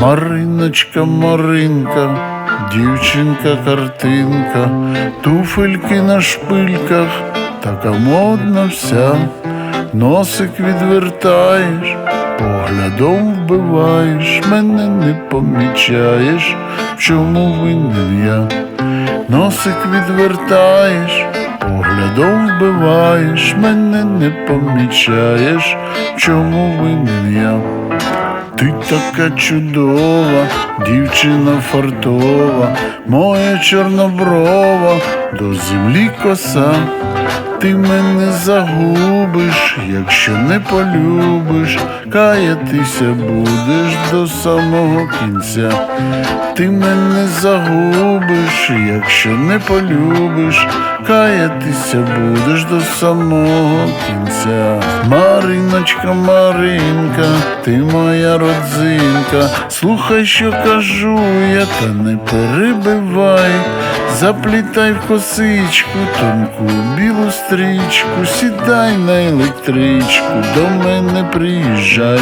Мариночка, Маринка, дівчинка, картинка, туфельки на шпильках, така модна вся, носик відвертаєш, поглядом вбиваєш, мене не помічаєш, чому винен я. Носик відвертаєш, поглядом вбиваєш, мене не помічаєш, чому винен я. Ти така чудова, дівчина фартова, моя чорноброва, до землі коса. Ти мене загубиш, якщо не полюбиш, каятися будеш до самого кінця. Ти мене загубиш, якщо не полюбиш, каятися будеш до самого кінця. Мариночка, Маринка, ти моя родзинка, слухай, що кажу я, та не перебивай, заплітай в косичку, тонку білу стрічку, сідай на електричку, до мене приїжджай.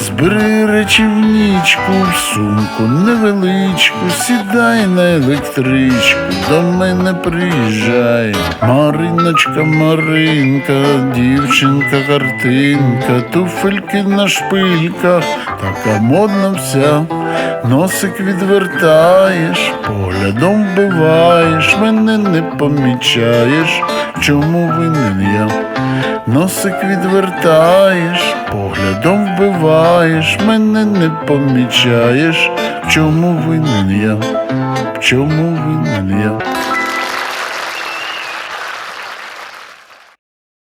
Збери речі в нічку, в сумку невеличку, сідай на електричку, до мене приїжджай. Мариночка, Маринка, дівчинка, картинка, туфельки на шпильках, така модна вся. Носик відвертаєш, поглядом вбиваєш, мене не помічаєш, чому винен я. Носик відвертаєш, поглядом вбиваєш, мене не помічаєш, чому винен я, чому винен я.